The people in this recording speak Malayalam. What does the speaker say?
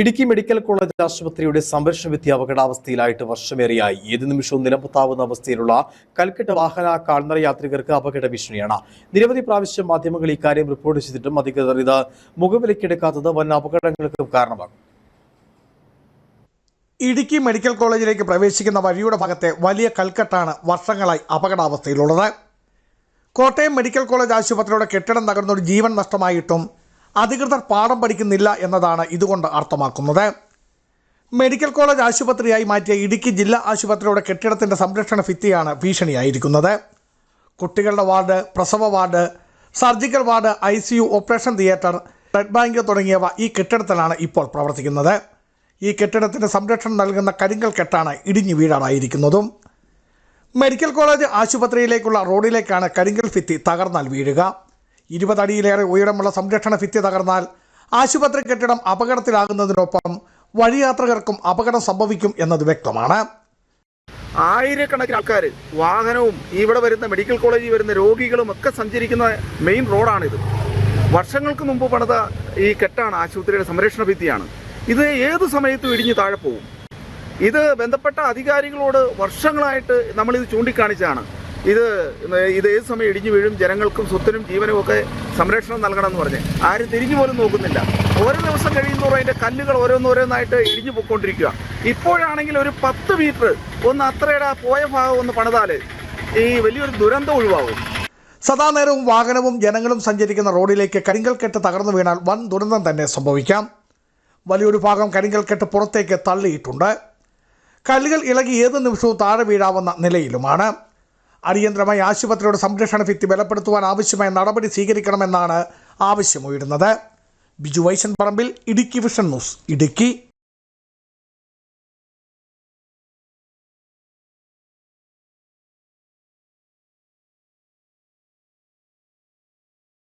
ഇടുക്കി മെഡിക്കൽ കോളേജ് ആശുപത്രിയുടെ സംരക്ഷണ വിദ്യ അപകടാവസ്ഥയിലായിട്ട് വർഷമേറെയായി. ഏത് നിമിഷവും നിലമ്പത്താവുന്ന അവസ്ഥയിലുള്ള കൽക്കട്ട വാഹന കാൽനട യാത്രികർക്ക് അപകട ഭീഷണിയാണ്. നിരവധി പ്രാവശ്യം മാധ്യമങ്ങൾ ഇക്കാര്യം റിപ്പോർട്ട് ചെയ്തിട്ടും അധികൃതർ ഇത് മുഖവിലക്കെടുക്കാത്തത് വൻ അപകടങ്ങൾക്ക് കാരണമാകും. ഇടുക്കി മെഡിക്കൽ കോളേജിലേക്ക് പ്രവേശിക്കുന്ന വഴിയുടെ ഭാഗത്തെ വലിയ കൽക്കെട്ടാണ് വർഷങ്ങളായി അപകടാവസ്ഥയിലുള്ളത്. കോട്ടയം മെഡിക്കൽ കോളേജ് ആശുപത്രിയുടെ കെട്ടിടം തകർന്നൊരു ജീവൻ നഷ്ടമായിട്ടും അധികൃതർ പാഠം പഠിക്കുന്നില്ല എന്നതാണ് ഇതുകൊണ്ട് അർത്ഥമാക്കുന്നത്. മെഡിക്കൽ കോളേജ് ആശുപത്രിയായി മാറ്റിയ ഇടുക്കി ജില്ലാ ആശുപത്രിയുടെ കെട്ടിടത്തിന്റെ സംരക്ഷണ ഭിത്തിയാണ് ഭീഷണിയായിരിക്കുന്നത്. കുട്ടികളുടെ വാർഡ് പ്രസവ ward surgical ward I C U operation theatre blood bank തുടങ്ങിയവ ഈ കെട്ടിടത്തിലാണ് ഇപ്പോൾ പ്രവർത്തിക്കുന്നത്. ഈ കെട്ടിടത്തിന്റെ സംരക്ഷണം നൽകുന്ന കരിങ്കൽ കെട്ടാണ് ഇടിഞ്ഞു വീഴാറായിരിക്കുന്നതും. മെഡിക്കൽ കോളേജ് ആശുപത്രിയിലേക്കുള്ള റോഡിലേക്കാണ് കരിങ്കൽ ഭിത്തി തകർന്നാൽ വീഴുക. ഇരുപതടിയിലേറെ ഉയരമുള്ള സംരക്ഷണ ഭിത്തി തകർന്നാൽ ആശുപത്രി കെട്ടിടം അപകടത്തിലാകുന്നതിനൊപ്പം വഴിയാത്രകർക്കും അപകടം സംഭവിക്കും എന്നത് വ്യക്തമാണ്. ആയിരക്കണക്കിന് ആൾക്കാർ വാഹനവും ഇവിടെ വരുന്ന മെഡിക്കൽ കോളേജിൽ വരുന്ന രോഗികളും ഒക്കെ സഞ്ചരിക്കുന്ന മെയിൻ റോഡാണിത്. വർഷങ്ങൾക്ക് മുമ്പ് പണിത ഈ കെട്ടാണ് ആശുപത്രിയുടെ സംരക്ഷണ ഭിത്തിയാണ്. ഇത് ഏത് സമയത്തും ഇടിഞ്ഞ് താഴെ പോകും. ഇത് ബന്ധപ്പെട്ട അധികാരികളോട് വർഷങ്ങളായിട്ട് നമ്മളിത് ചൂണ്ടിക്കാണിച്ചാണ് ഇത് ഇത് ഏത് സമയം ഇടിഞ്ഞു വീഴും ജനങ്ങൾക്കും സ്വത്തിനും ജീവനും ഒക്കെ സംരക്ഷണം നൽകണമെന്ന് പറഞ്ഞ്. ആരും തിരിഞ്ഞു പോലും നോക്കുന്നില്ല. ഓരോ ദിവസം കഴിയുന്നതോറും അതിന്റെ കല്ലുകൾ ഓരോന്നോരോന്നായിട്ട് ഇടിഞ്ഞു പൊയ്ക്കൊണ്ടിരിക്കുക. ഇപ്പോഴാണെങ്കിൽ ഒരു പത്ത് മീറ്റർ ഒന്ന് അത്രയുടെ പോയ ഭാഗം ഒന്ന് പണിതാൽ ഈ വലിയൊരു ദുരന്തം ഒഴിവാകും. സദാ നേരവും വാഹനവും ജനങ്ങളും സഞ്ചരിക്കുന്ന റോഡിലേക്ക് കരിങ്കൽ കെട്ട് തകർന്നു വീണാൽ വൻ ദുരന്തം തന്നെ സംഭവിക്കാം. വലിയൊരു ഭാഗം കരിങ്കൽ കെട്ട് പുറത്തേക്ക് തള്ളിയിട്ടുണ്ട്. കല്ലുകൾ ഇളകി ഏത് നിമിഷവും താഴെ വീഴാവുന്ന നിലയിലുമാണ്. അടിയന്തരമായി ആശുപത്രിയുടെ സംരക്ഷണ ഭിത്തി ബലപ്പെടുത്തുവാൻ ആവശ്യമായ നടപടി സ്വീകരിക്കണമെന്നാണ് ആവശ്യമുയരുന്നത്. Biju Vaishan Parambil Idukki vision news Idukki.